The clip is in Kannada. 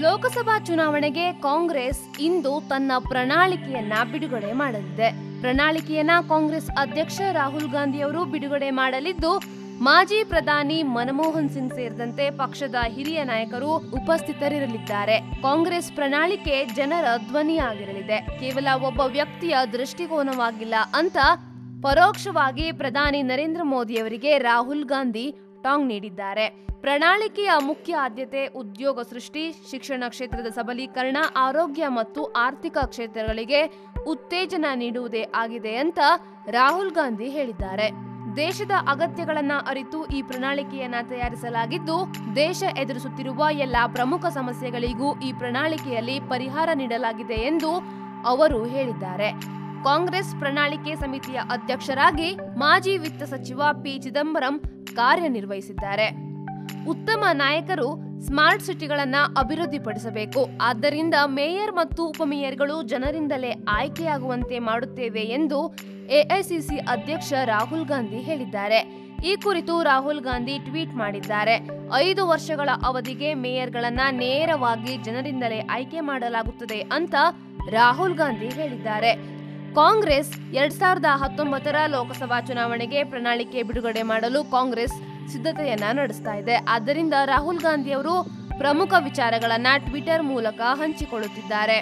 ಲೋಕಸಭಾ ಚುನಾವಣೆಗೆ ಕಾಂಗ್ರೆಸ್ ಇಂದು ತನ್ನ ಪ್ರಣಾಳಿಕೆಯನ್ನ ಬಿಡುಗಡೆ ಮಾಡಲಿದೆ. ಪ್ರಣಾಳಿಕೆಯನ್ನ ಕಾಂಗ್ರೆಸ್ ಅಧ್ಯಕ್ಷ ರಾಹುಲ್ ಗಾಂಧಿ ಅವರು ಬಿಡುಗಡೆ ಮಾಡಲಿದ್ದು, ಮಾಜಿ ಪ್ರಧಾನಿ ಮನಮೋಹನ್ ಸಿಂಗ್ ಸೇರಿದಂತೆ ಪಕ್ಷದ ಹಿರಿಯ ನಾಯಕರು ಉಪಸ್ಥಿತರಿರಲಿದ್ದಾರೆ. ಕಾಂಗ್ರೆಸ್ ಪ್ರಣಾಳಿಕೆ ಜನರ ಧ್ವನಿಯಾಗಿರಲಿದೆ. ಕೇವಲ ಒಬ್ಬ ವ್ಯಕ್ತಿಯ ದೃಷ್ಟಿಕೋನವಾಗಿಲ್ಲ ಅಂತ ಪರೋಕ್ಷವಾಗಿ ಪ್ರಧಾನಿ ನರೇಂದ್ರ ಮೋದಿ ಅವರಿಗೆ ರಾಹುಲ್ ಗಾಂಧಿ ಟಾಂಗ್ ನೀಡಿದ್ದಾರೆ. ಪ್ರಣಾಳಿಕೆಯ ಮುಖ್ಯ ಆದ್ಯತೆ ಉದ್ಯೋಗ ಸೃಷ್ಟಿ, ಶಿಕ್ಷಣ ಕ್ಷೇತ್ರದ ಸಬಲೀಕರಣ, ಆರೋಗ್ಯ ಮತ್ತು ಆರ್ಥಿಕ ಕ್ಷೇತ್ರಗಳಿಗೆ ಉತ್ತೇಜನ ನೀಡುವುದೇ ಆಗಿದೆ ಅಂತ ರಾಹುಲ್ ಗಾಂಧಿ ಹೇಳಿದ್ದಾರೆ. ದೇಶದ ಅಗತ್ಯಗಳನ್ನ ಅರಿತು ಈ ಪ್ರಣಾಳಿಕೆಯನ್ನ ತಯಾರಿಸಲಾಗಿದ್ದು, ದೇಶ ಎದುರಿಸುತ್ತಿರುವ ಎಲ್ಲ ಪ್ರಮುಖ ಸಮಸ್ಯೆಗಳಿಗೂ ಈ ಪ್ರಣಾಳಿಕೆಯಲ್ಲಿ ಪರಿಹಾರ ನೀಡಲಾಗಿದೆ ಎಂದು ಅವರು ಹೇಳಿದ್ದಾರೆ. ಕಾಂಗ್ರೆಸ್ ಪ್ರಣಾಳಿಕೆ ಸಮಿತಿಯ ಅಧ್ಯಕ್ಷರಾಗಿ ಮಾಜಿ ವಿತ್ತ ಸಚಿವ ಪಿ ಚಿದಂಬರಂ ಕಾರ್ಯನಿರ್ವಹಿಸಿದ್ದಾರೆ. ಉತ್ತಮ ನಾಯಕರು ಸ್ಮಾರ್ಟ್ ಸಿಟಿಗಳನ್ನ ಅಭಿವೃದ್ಧಿಪಡಿಸಬೇಕು. ಆದ್ದರಿಂದ ಮೇಯರ್ ಮತ್ತು ಉಪಮೇಯರ್ಗಳು ಜನರಿಂದಲೇ ಆಯ್ಕೆಯಾಗುವಂತೆ ಮಾಡುತ್ತೇವೆ ಎಂದು ಎಐಸಿಸಿ ಅಧ್ಯಕ್ಷ ರಾಹುಲ್ ಗಾಂಧಿ ಹೇಳಿದ್ದಾರೆ. ಈ ಕುರಿತು ರಾಹುಲ್ ಗಾಂಧಿ ಟ್ವೀಟ್ ಮಾಡಿದ್ದಾರೆ. ಐದು ವರ್ಷಗಳ ಅವಧಿಗೆ ಮೇಯರ್ಗಳನ್ನ ನೇರವಾಗಿ ಜನರಿಂದಲೇ ಆಯ್ಕೆ ಮಾಡಲಾಗುತ್ತದೆ ಅಂತ ರಾಹುಲ್ ಗಾಂಧಿ ಹೇಳಿದ್ದಾರೆ. ಕಾಂಗ್ರೆಸ್ ಎರಡ್ ಸಾವಿರದ ಹತ್ತೊಂಬತ್ತರ ಲೋಕಸಭಾ ಚುನಾವಣೆಗೆ ಪ್ರಣಾಳಿಕೆ ಬಿಡುಗಡೆ ಮಾಡಲು ಕಾಂಗ್ರೆಸ್ ಸಿದ್ಧತೆಯನ್ನ ನಡೆಸ್ತಾ ಇದೆ. ಆದ್ದರಿಂದ ರಾಹುಲ್ ಗಾಂಧಿ ಅವರು ಪ್ರಮುಖ ವಿಚಾರಗಳನ್ನ ಟ್ವಿಟರ್ ಮೂಲಕ ಹಂಚಿಕೊಳ್ಳುತ್ತಿದ್ದಾರೆ.